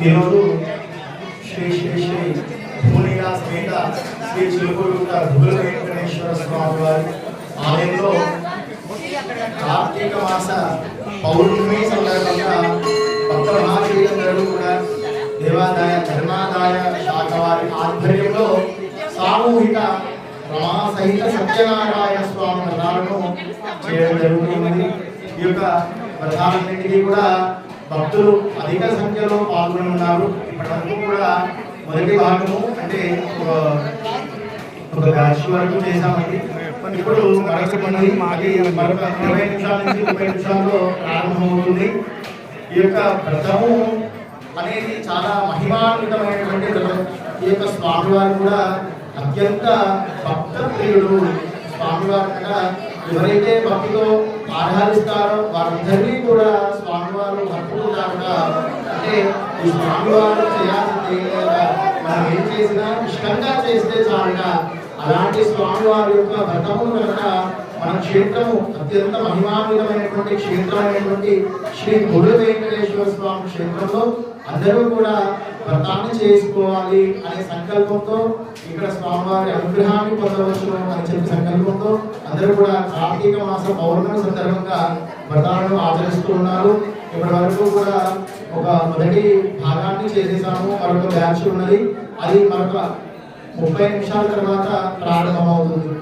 ఈరోజు శ్రీ శ్రీ శ్రీ భూనిగా సమేత శ్రీ చిలుకూరుట భూల వెంకటేశ్వర స్వామి వారి ఆలయంలో కార్తీక మాస పౌర్ణమి సందర్భంగా భక్త మహాశీలందరూ కూడా దేవాదాయ ధర్మాదాయ శాఖ వారి ఆధ్వర్యంలో సామూహిక రమా సహిత సత్యనారాయణ స్వామి వ్రతాలను చేయడం జరుగుతుంది. ఈ యొక్క వ్రతాలన్నింటినీ కూడా భక్తులు అధిక సంఖ్యలో పాల్గొని ఉన్నారు. ఇప్పటి వరకు కూడా మొదటి భాగము అంటే ఒక రాశి వరకు చేశామండి. ఇప్పుడు మరొక పని మాది మరొక ఇరవై నిమిషాల నుంచి ముప్పై నిమిషాల్లో ప్రారంభమవుతుంది. ఈ యొక్క వ్రతము అనేది చాలా మహిమాన్వితమైనటువంటి వ్రతం. ఈ యొక్క స్వామివారు కూడా అత్యంత భక్త ప్రియుడు స్వామివారు కూడా ఎవరైతే భక్తితో ఆరాధిస్తారో వారందరినీ కూడా స్వామి ఈ స్వామివారు చేయాల్సింది చేయలేదా మనం ఏం చేసినా ఇష్టంగా చేస్తే చాలట అలాంటి స్వామివారి యొక్క వ్రతము కనుక మన క్షేత్రము అత్యంత మహిమాన్వితమైనటువంటి క్షేత్రమైనటువంటి శ్రీ గురు వెంకటేశ్వర స్వామి క్షేత్రంలో అందరూ కూడా వ్రతాన్ని చేసుకోవాలి అనే సంకల్పంతో ఇక్కడ స్వామివారి అనుగ్రహాన్ని పొందవచ్చు అని చెప్పి సంకల్పంతో అందరూ కూడా కార్తీక మాస పౌర్ణమి సందర్భంగా వ్రతాలను ఆచరిస్తూ ఉన్నారు. ఇప్పటి వరకు కూడా ఒక మొదటి భాగాన్ని చేసేసాము. మరొక బ్యాచ్ ఉన్నది. అది మరొక ముప్పై నిమిషాల తర్వాత ప్రారంభమవుతుంది.